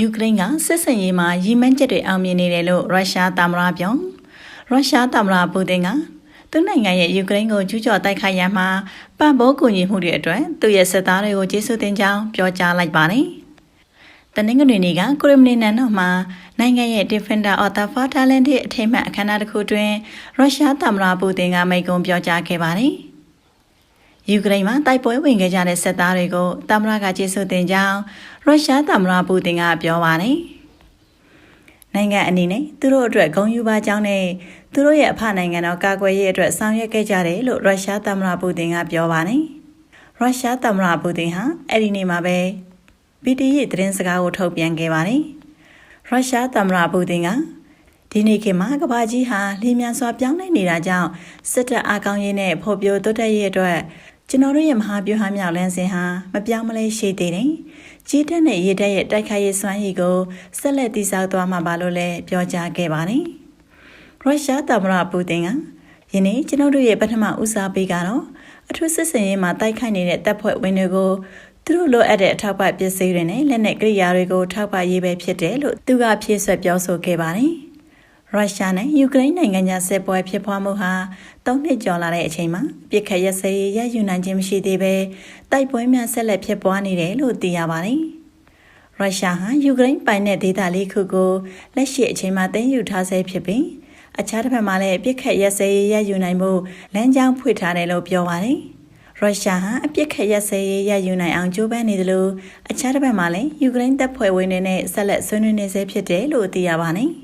ယူကရိန်းကစစ်စင်ရေးမှာရည်မှန်းချက်တွေအောင်မြင်နေတယ်လို့ရုရှားသမ္မတပြောရုရှားသမ္မတပူတင်ကသူ့နိုင်ငံရဲ့ယူကရိန်းကိုကျူးကျော်တိုက်ခိုက်ရမှာပံ့ပိုးကူညီမှုတွေအတွက်သူ့ရဲ့စစ်သားတွေကိုကျေးဇူးတင်ကြောင်းပြောကြားလိုက်ပါတယ်။တနင်္ဂနွေနေ့ကကိုရမနီနန်တို့မှာနိုင်ငံရဲ့ Defender of the Fatherland အထိမ်းအမှတ်အခမ်းအနားတစ်ခုတွင်ရုရှားသမ္မတပူတင်ကမိန့်ခွန်းပြောကြားခဲ့ပါတယ်။ ယူကရိန်းမှာတိုက်ပွဲဝင်ခဲ့ကြတဲ့စစ်သားတွေကိုသမ္မတကကျေးဇူးတင်ကြောင်းရုရှားသမ္မတပူတင်ကပြောပါတယ်။နိုင်ငံအနေနဲ့သူတို့အတွက်ဂုဏ်ယူပါကြောင်းနဲ့သူတို့ရဲ့အဖနိုင်ငံတော်ကာကွယ်ရေးအတွက်ဆောင်ရွက်ခဲ့ကြတယ်လို့ရုရှားသမ္မတပူတင်ကပြောပါတယ်။ရုရှားသမ္မတပူတင်ဟာအဲ့ဒီနေ့မှာပဲ PTE သတင်းစကားကိုထုတ်ပြန်ခဲ့ပါတယ်။ရုရှားသမ္မတပူတင်ကဒီနေ့ခေတ်မှာကဘာကြီးဟာလျင်မြန်စွာပြောင်းလဲနေတာကြောင့်စစ်တပ်အကောင်းရေးနဲ့ဖော်ပြတိုးတက်ရေးအတွက် ကျွန်တော်တို့ရဲ့မဟာဗျူဟာမြောက်လမ်းစဉ်ဟာမပြောင်းမလဲရှိသေးတယ်။ကြီးတက်တဲ့ရေတက်ရဲ့တိုက်ခိုက်ရေးစွမ်းရည်ကိုဆက်လက်တည်ဆောက်သွားမှာပါလို့လည်းပြောကြားခဲ့ပါတယ်။ရုရှားသမ္မတပူတင်ကယနေ့ကျွန်တော်တို့ရဲ့ပထမဦးစားပေးကတော့အထူးစစ်စင်ရေးမှာတိုက်ခိုက်နေတဲ့တပ်ဖွဲ့ဝင်တွေကိုသူတို့လိုအပ်တဲ့အထောက်ပံ့ပစ္စည်းတွေနဲ့လက်နက်ကိရိယာတွေကိုထောက်ပံ့ရေးပဲဖြစ်တယ်လို့သူကဖြည့်ဆွက်ပြောဆိုခဲ့ပါတယ်။ ရုရှားနဲ့ယူကရိန်းနိုင်ငံညာစစ်ပွဲဖြစ်ပွားမှုဟာ၃နှစ်ကျော်လာတဲ့အချိန်မှာပြစ်ခတ်ရစရေးရယူနိုင်ခြင်းမရှိသေးပဲတိုက်ပွဲများဆက်လက်ဖြစ်ပွားနေတယ်လို့သိရပါတယ်။ရုရှားဟာယူကရိန်းပိုင်တဲ့ဒေသလေးခုကိုလက်ရှိအချိန်မှာသိမ်းယူထားဆဲဖြစ်ပြီးအခြားတစ်ဖက်မှာလည်းပြစ်ခတ်ရစရေးရယူနိုင်မှုလမ်းကြောင်းဖွင့်ထားတယ်လို့ပြောပါတယ်။ရုရှားဟာအပြစ်ခတ်ရက်စဲရေးရယူနိုင်အောင်ကြိုးပမ်းနေတယ်လို့အခြားတစ်ဖက်မှာလည်းယူကရိန်းတပ်ဖွဲ့ဝင်တွေနဲ့ဆက်လက်ဆွေးနွေးနေဆဲဖြစ်တယ်လို့သိရပါတယ်။